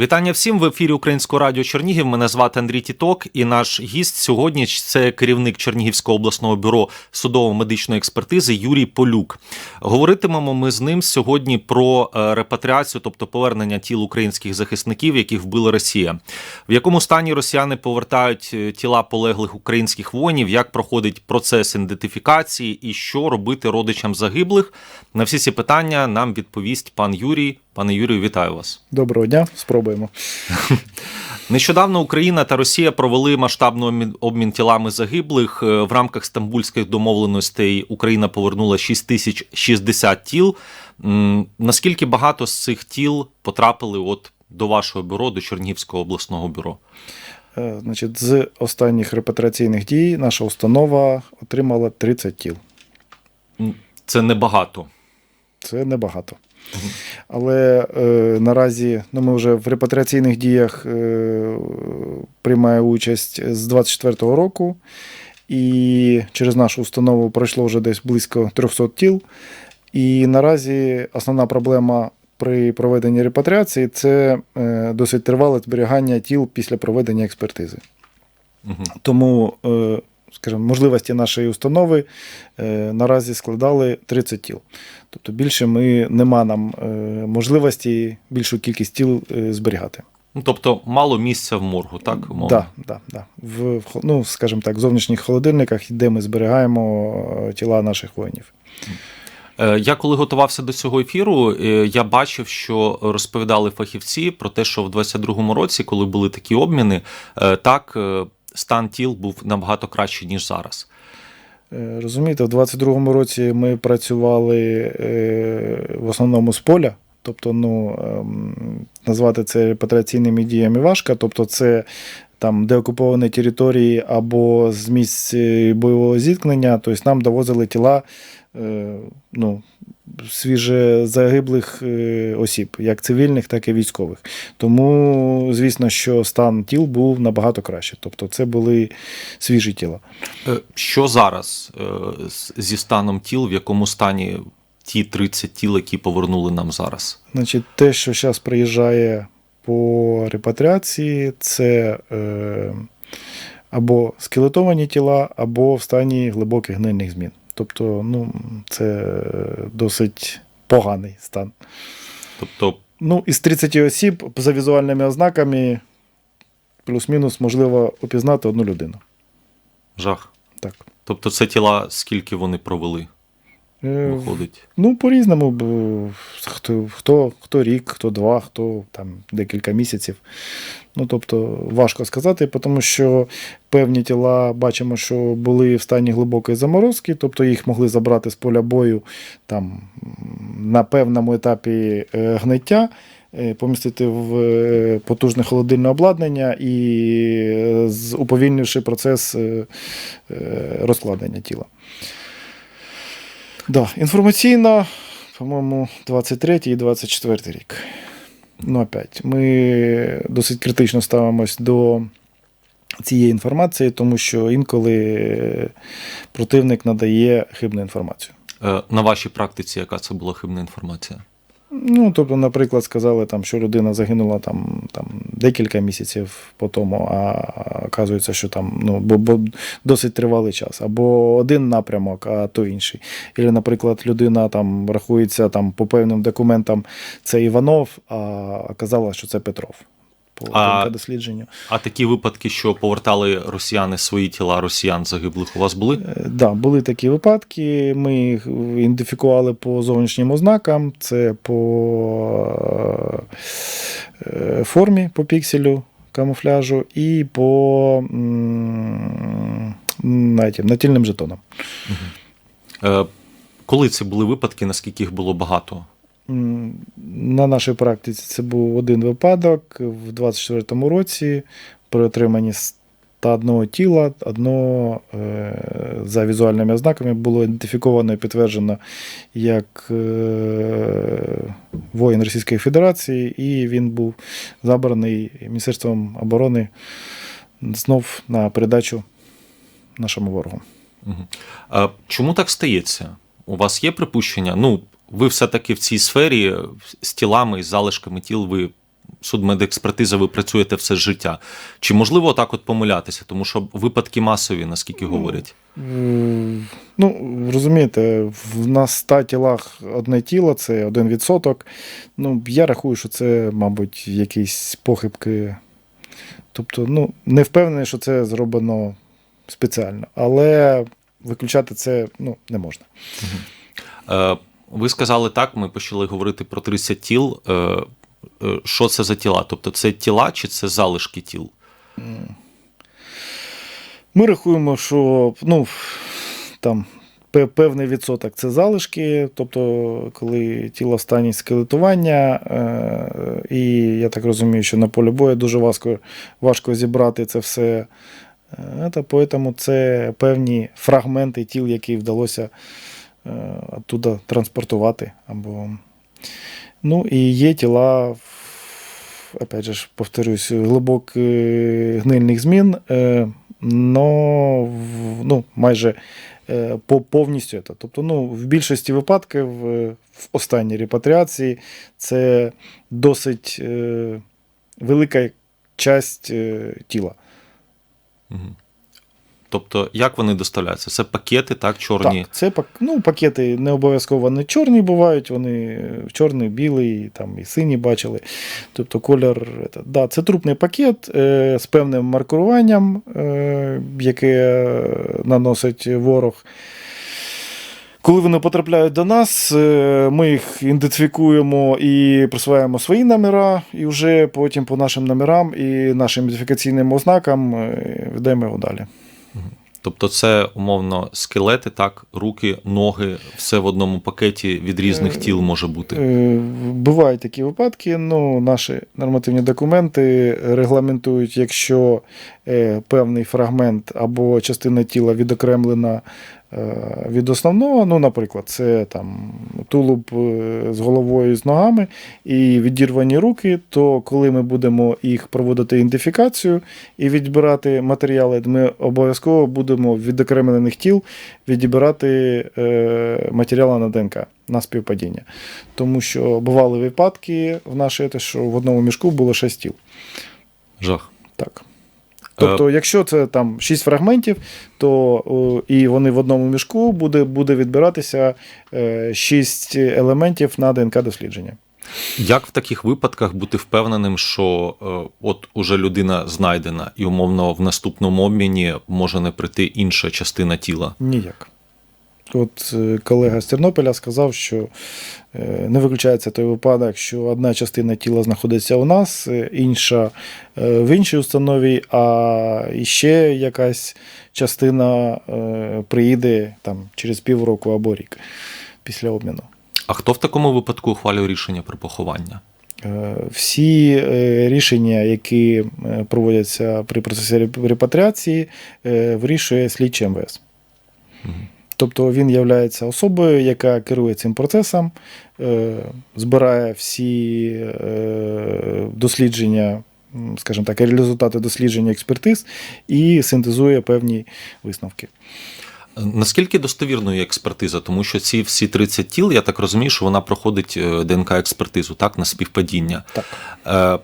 Вітання всім в ефірі Українського радіо Чернігів. Мене звати Андрій Тіток, і наш гість сьогодні це керівник Чернігівського обласного бюро судово-медичної експертизи Юрій Полюк. Говоритимемо ми з ним сьогодні про е, репатріацію, тобто повернення тіл українських захисників, яких вбила Росія. В якому стані росіяни повертають е, тіла полеглих українських воїнів, як проходить процес ідентифікації і що робити родичам загиблих? На всі ці питання нам відповість пан Юрій. Пане Юрію, вітаю вас. Доброго дня, спробуємо. Нещодавно Україна та Росія провели масштабний обмін- тілами загиблих. Е, В рамках стамбульських домовленостей Україна повернула 6060 тіл. Наскільки багато з цих тіл потрапили от до вашого бюро, до Чернігівського обласного бюро? Е, Значить, з останніх репатріаційних дій наша установа отримала 30 тіл. Це небагато. Це небагато. Але е, наразі ну, ми вже в репатріаційних діях е, приймає участь з 24-го року, і через нашу установу пройшло вже десь близько 300 тіл. І наразі основна проблема при проведенні репатріації це е, досить тривале зберігання тіл після проведення експертизи. Мгм. Тому, е, скажімо, можливості нашої установи е, наразі складали 30 тіл. Тобто більше ми нема нам е, можливості більшу кількість тіл е, зберігати. Ну, тобто мало місця в моргу, так? умовно? Да, да, да. В, ну, скажімо так, в зовнішніх холодильниках, де ми зберігаємо тіла наших воїнів. Я коли готувався до цього ефіру, я бачив, що розповідали фахівці про те, що в 22-му році, коли були такі обміни, так стан тіл був набагато кращий ніж зараз. Е, Розумієте, в 22-му році ми працювали е, в основному з поля. Тобто, ну, ем, назвати це репатріаційними діями важко. Тобто, це там деокуповані території або з місць е, бойового зіткнення. Тобто нам довозили тіла ну, свіже загиблих е, осіб, як цивільних, так і військових. Тому, звісно, що стан тіл був набагато краще. Тобто, це були свіжі тіла. Е, Що зараз е, зі станом тіл, в якому стані ті 30 тіл, які повернули нам зараз? Значить, те, що зараз приїжджає по репатріації, це е, або скелетовані тіла, або в стані глибоких гнильних змін. Тобто, ну, це досить поганий стан. Тобто, Ну, із 30 осіб за візуальними ознаками, плюс-мінус, можливо опізнати одну людину. жах. Так. Тобто, це тіла, скільки вони провели, виходить. Ну, по-різному. Хто, хто, хто рік, хто два, хто там декілька місяців. Ну, тобто, важко сказати, тому що певні тіла бачимо, що були в стані глибокої заморозки, тобто їх могли забрати з поля бою там, на певному етапі е, гниття. е, Помістити в е, потужне холодильне обладнання і е, уповільнивши процес е, е, розкладення тіла. Да, інформаційно, по-моєму, 23 і 24 рік. Ну, опять, ми досить критично ставимось до цієї інформації, тому що інколи противник надає хибну інформацію. Е, На вашій практиці, яка це була хибна інформація? Ну, тобто, наприклад, сказали, там, що людина загинула там, там, декілька місяців по тому, а оказується, що там ну, бо, бо досить тривалий час. Або один напрямок, а то інший. Або, наприклад, людина там рахується там, по певним документам це Іванов, а казала, що це Петров. По А- дослідженню. А такі випадки, що повертали росіяни свої тіла росіян загиблих, у вас були? Е, Да, були такі випадки. Ми їх ідентифікували по зовнішнім ознакам, це по е, формі, по пікселю камуфляжу і по натільним жетонам. Е, Коли це були випадки, наскільки їх було багато? На нашій практиці це був один випадок в 24-му році при отриманні 101 тіла, одно е, за візуальними ознаками було ідентифіковано і підтверджено як е, воїн Російської Федерації, і він був забраний Міністерством оборони знов на передачу нашому ворогу. Е, Чому так стається? У вас є припущення? Ну, ви все-таки в цій сфері з тілами і залишками тіл ви судмедекспертиза, ви працюєте все життя. Чи можливо так от помилятися? Тому що випадки масові, наскільки говорять. Ну, розумієте, в нас 100 тілах одне тіло, це один відсоток. Ну, я рахую, що це, мабуть, якісь похибки. Тобто, ну, не впевнений, що це зроблено спеціально, але виключати це ну, не можна. Е, Ви сказали так, ми почали говорити про 30 тіл. Е, е, Що це за тіла? Тобто це тіла чи це залишки тіл? Ми рахуємо, що ну, там певний відсоток це залишки, тобто, коли тіло в стані скелетування, е, і я так розумію, що на полі бою дуже важко, важко зібрати це все. Е, Та поэтому це певні фрагменти тіл, які вдалося оттуда транспортувати. Або... Ну і є тіла, опять же, повторюсь, глибоких гнильних змін, е, но ну, майже е, по- повністю. це. Тобто, ну, в більшості випадків е, в останній репатріації це досить е, велика часть е, тіла. Мгм. Тобто, як вони доставляються? Це пакети, так, чорні. Так, це ну, пакети не обов'язково вони чорні бувають, вони чорний, білий, там і синій бачили. Тобто колір. Да, це трупний пакет е, з певним маркуванням, е, яке наносить ворог. Коли вони потрапляють до нас, е, ми їх ідентифікуємо і присваємо свої номера, і вже потім по нашим номерам і нашим ідентифікаційним ознакам е, ведемо його далі. Тобто, це умовно скелети, так, руки, ноги, все в одному пакеті від різних Е, тіл може бути. Е, Бувають такі випадки. Ну, наші нормативні документи регламентують, якщо е, певний фрагмент або частина тіла відокремлена від основного, ну, наприклад, це там тулуб е, з головою і з ногами і відірвані руки, то коли ми будемо їх проводити ідентифікацію і відбирати матеріали, ми обов'язково будемо від відокремлених тіл відібирати е, матеріали на ДНК на співпадіння. Тому що бували випадки в нашій, що в одному мішку було 6 тіл. Жах. Так. Тобто, якщо це там 6 фрагментів, то і вони в одному мішку буде, буде відбиратися 6 елементів на ДНК дослідження. Як в таких випадках бути впевненим, що е, от уже людина знайдена, і умовно в наступному обміні може не прийти інша частина тіла? Ніяк. От е, колега з Тернополя сказав, що е, не виключається той випадок, що одна частина тіла знаходиться у нас, е, інша в іншій установі, а ще якась частина приїде там, через півроку або рік після обміну. А хто в такому випадку ухвалює рішення про поховання? Всі рішення, які проводяться при процесі репатріації, вирішує слідчий МВС. Тобто він є особою, яка керує цим процесом, е, збирає всі е, дослідження, скажімо так, результати дослідження експертиз і синтезує певні висновки. Наскільки достовірною є експертиза? Тому що ці всі 30 тіл, я так розумію, що вона проходить е, ДНК-експертизу, так, на співпадіння. Так.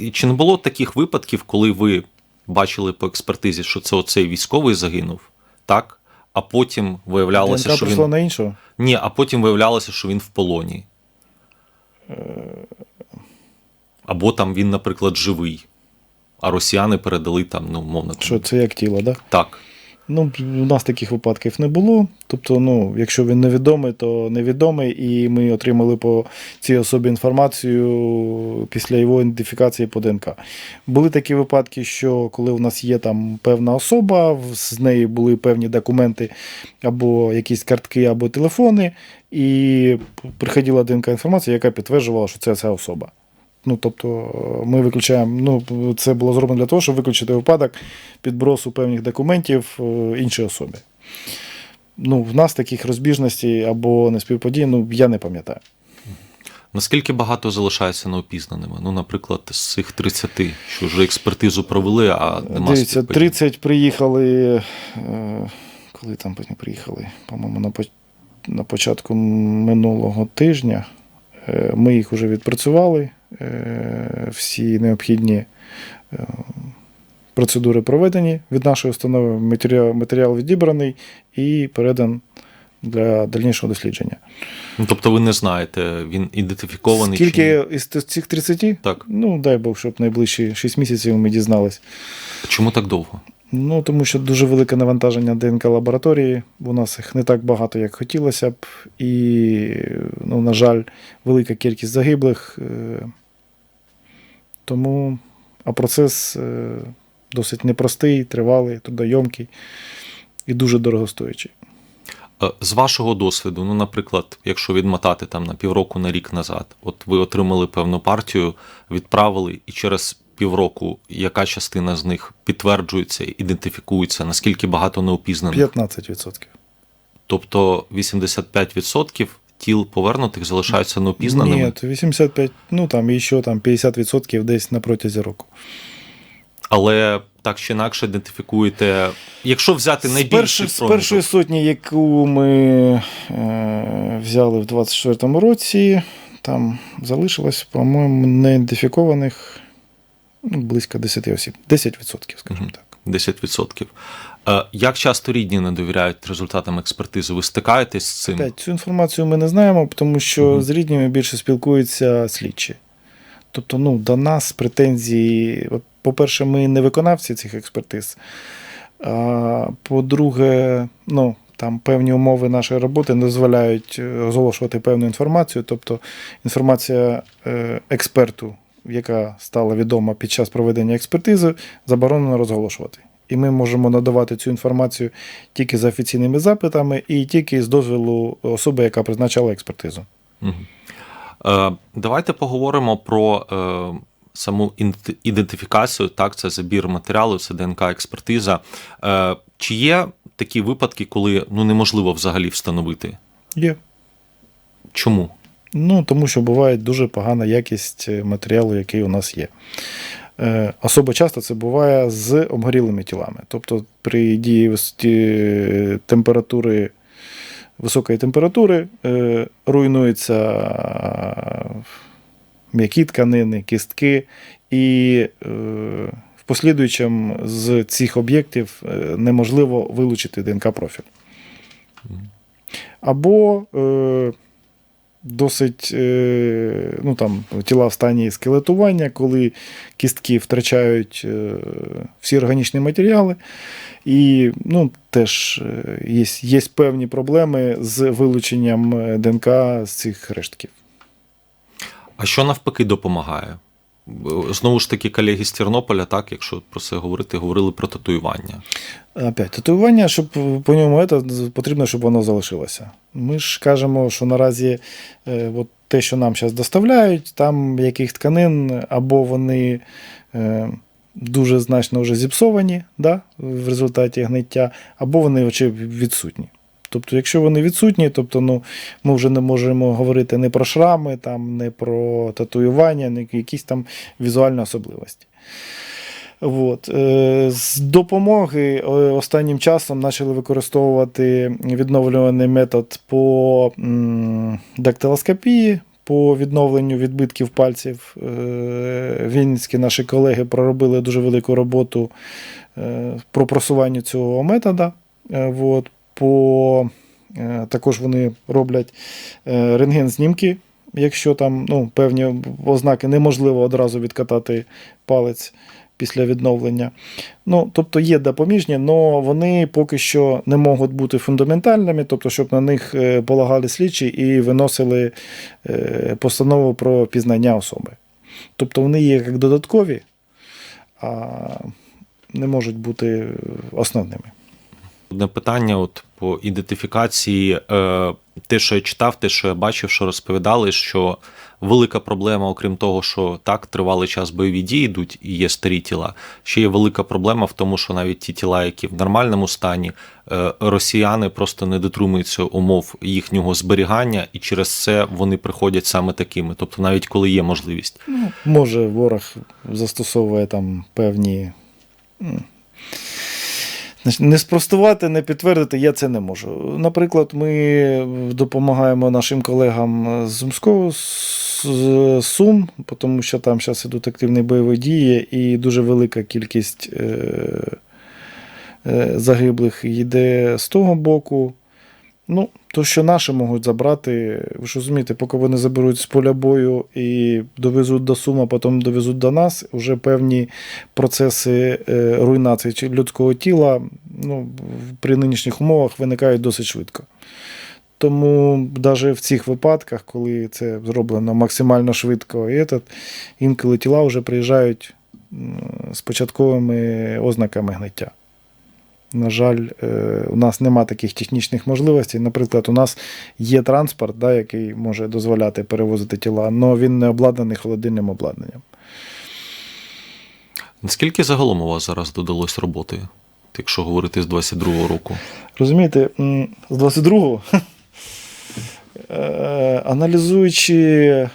Е, Чи не було таких випадків, коли ви бачили по експертизі, що це оцей військовий загинув, так? А потім виявлялося, ДНК що він. на іншого. Ні, а потім виявлялося, що він в полоні. Або там він, наприклад, живий. А росіяни передали там, ну, мовно, Що це як тіло, да? так. Ну, у нас таких випадків не було. Тобто, ну, якщо він невідомий, то невідомий, і ми отримали по цій особі інформацію після його ідентифікації по ДНК. Були такі випадки, що коли у нас є там певна особа, з нею були певні документи, або якісь картки, або телефони, і приходила ДНК інформація, яка підтверджувала, що це ця особа. Ну, тобто, ми виключаємо, ну, це було зроблено для того, щоб виключити випадок підбросу певних документів е, іншій особі. Ну, в нас таких розбіжностей або неспівпадінь, ну, я не пам'ятаю. Наскільки багато залишається неопізнаними? Ну, наприклад, з цих 30, що вже експертизу провели, а нема Дивіться, 30 приїхали. Е, коли там приїхали? По-моєму, на, початку минулого тижня. Е, Ми їх вже відпрацювали. Е, всі необхідні е, процедури проведені від нашої установи, матеріал, матеріал відібраний і передан для дальнішого дослідження. Ну, тобто ви не знаєте, він ідентифікований чи із цих 30? Так. Ну, дай Бог, щоб найближчі 6 місяців ми дізнались. Чому так довго? Ну, тому що дуже велике навантаження ДНК лабораторії. У нас їх не так багато, як хотілося б. І, ну, на жаль, велика кількість загиблих. Тому, а процес е, досить непростий, тривалий, трудойомкий і дуже дорогостоячий. Е, З вашого досвіду, ну, наприклад, якщо відмотати там на півроку на рік назад, от ви отримали певну партію, відправили, і через півроку яка частина з них підтверджується, ідентифікується, наскільки багато неопізнаних? 15%. Тобто 85% тіл повернутих залишаються неопізнаними. Ні, 85, ну там і ще там 50% десь на протязі року. Але так чи інакше ідентифікуєте, якщо взяти першої, з першої сотні, яку ми е, взяли в 24-му році, там залишилось, по-моєму, неідентифікованих ну, близько 10 осіб. 10%, скажімо так. 10%. Е, Як часто рідні не довіряють результатам експертизи? Ви стикаєтесь з цим? Цю інформацію ми не знаємо, тому що Мгм. з рідніми більше спілкуються слідчі. Тобто, ну, до нас претензії. По-перше, ми не виконавці цих експертиз. По-друге, ну, там певні умови нашої роботи не дозволяють е, розголошувати певну інформацію. Тобто інформація е, експерту, яка стала відома під час проведення експертизи, заборонено розголошувати. І ми можемо надавати цю інформацію тільки за офіційними запитами і тільки з дозволу особи, яка призначала експертизу. Е, Давайте поговоримо про е, саму ідентифікацію. Так, це забір матеріалу, це ДНК-експертиза. Е, Чи є такі випадки, коли ну неможливо взагалі встановити? Є. Чому? Ну, тому що буває дуже погана якість е, матеріалу, який у нас є. Е, Особо часто це буває з обгорілими тілами. Тобто при дії температури, високої температури е, руйнуються м'які тканини, кістки, і в послідуючому з цих об'єктів неможливо вилучити ДНК-профіль. Або е, досить е, ну, там, тіла в стані скелетування, коли кістки втрачають е, всі органічні матеріали. І ну, теж е, є, є певні проблеми з вилученням ДНК з цих рештків. А що навпаки допомагає? Знову ж таки, колеги з Тернополя, так, якщо про це говорити, говорили про татуювання. Опять, татуювання, щоб по ньому це, потрібно, щоб воно залишилося. Ми ж кажемо, що наразі е, от те, що нам зараз доставляють, там яких тканин, або вони е, дуже значно вже зіпсовані да, в результаті гниття, або вони очі відсутні. Тобто, якщо вони відсутні, тобто ну, ми вже не можемо говорити не про шрами, там, не про татуювання, не якісь там візуальні особливості. От. е, З допомоги е, останнім часом почали використовувати відновлюваний метод по дактилоскопії, по відновленню відбитків пальців. Е, Вінницькі наші колеги проробили дуже велику роботу про просування цього метода. От. По, е, також вони роблять е, рентген-знімки, якщо там ну, певні ознаки неможливо одразу відкатати палець після відновлення. Ну, тобто є допоміжні, але вони поки що не можуть бути фундаментальними, тобто, щоб на них е, полагали слідчі і виносили постанову про пізнання особи. Тобто вони є як додаткові, а не можуть бути основними. Одне питання: от по ідентифікації, е, те, що я читав, те, що я бачив, що розповідали, що велика проблема, окрім того, що так тривалий час бойові дії йдуть і є старі тіла. Ще є велика проблема в тому, що навіть ті тіла, які в нормальному стані, е, росіяни просто не дотримуються умов їхнього зберігання, і через це вони приходять саме такими. Тобто, навіть коли є можливість. Ну, може, ворог застосовує там певні Не спростувати, не підтвердити я це не можу. Наприклад, ми допомагаємо нашим колегам з Сумського з Сум, тому що там зараз ідуть активні бойові дії, і дуже велика кількість е, е, загиблих йде з того боку. Ну, то, що наші можуть забрати, ви ж розумієте, поки вони заберуть з поля бою і довезуть до Сума, потім довезуть до нас, вже певні процеси е, руйнації людського тіла ну, при нинішніх умовах виникають досить швидко. Тому навіть в цих випадках, коли це зроблено максимально швидко, і этот, інколи тіла вже приїжджають з початковими ознаками гниття. На жаль, е, у нас нема таких технічних можливостей. Наприклад, у нас є транспорт, да, який може дозволяти перевозити тіла, але він не обладнаний холодильним обладнанням. Наскільки загалом у вас зараз додалось роботи, якщо говорити з 22-го року? Розумієте, з 22-го, е, аналізуючи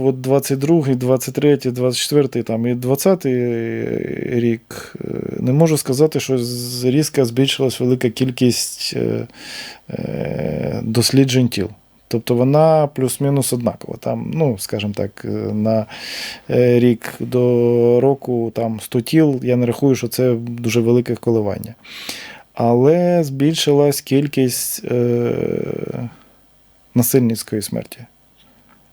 от 22-й, 23-й, 24-й там, і 20-й рік, е, не можу сказати, що різко збільшилась велика кількість е, е, досліджень тіл. Тобто вона плюс-мінус однакова. Там, ну, скажімо так, е, на е, рік до року там 100 тіл, я не рахую, що це дуже велике коливання. Але збільшилась кількість е, насильницької смерті.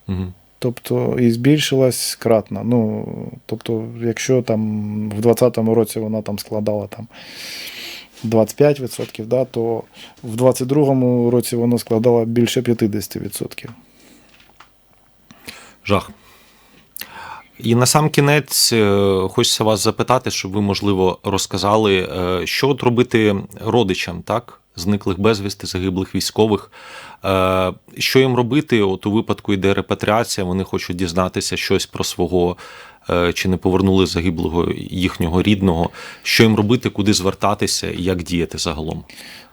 Угу. Тобто і збільшилась кратно. Ну, тобто, якщо там в 2020 році вона там складала там 25%, да, то в 2022 році вона складала більше 50%. Жах. І на сам кінець е, хочеться вас запитати, щоб ви, можливо, розказали, е, що от робити родичам, так? Зниклих безвісти, загиблих військових. Е, Що їм робити? От у випадку йде репатріація, вони хочуть дізнатися щось про свого е, чи не повернули загиблого їхнього рідного. Що їм робити, куди звертатися і як діяти загалом?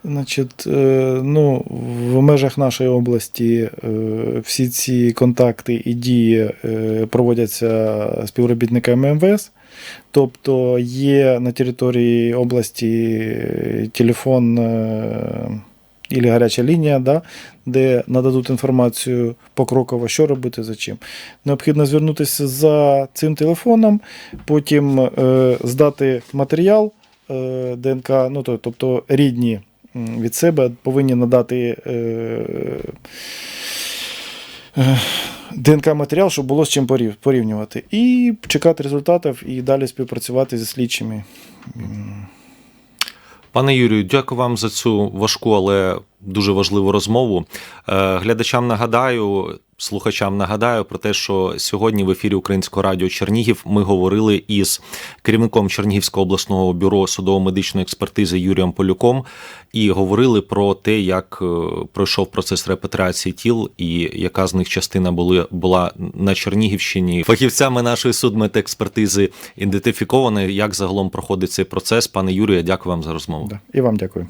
Значить, е, ну, в межах нашої області всі ці контакти і дії проводяться співробітниками МВС. Тобто є на території області е, телефон е, і гаряча лінія, да, де нададуть інформацію покроково, що робити, за чим. Необхідно звернутися за цим телефоном, потім е, здати матеріал е, ДНК, ну, то- тобто рідні від себе повинні надати е, е, ДНК-матеріал, щоб було з чим порівнювати. І чекати результатів і далі співпрацювати зі слідчими. Пане Юрію, дякую вам за цю важку, але дуже важливу розмову. Е, Глядачам нагадаю, слухачам нагадаю про те, що сьогодні в ефірі Українського радіо Чернігів ми говорили із керівником Чернігівського обласного бюро судово-медичної експертизи Юрієм Полюком і говорили про те, як е, пройшов процес репатріації тіл і яка з них частина були, була на Чернігівщині. Фахівцями нашої судмедекспертизи ідентифіковано, як загалом проходить цей процес. Пане Юрію, дякую вам за розмову. Да. І вам дякую.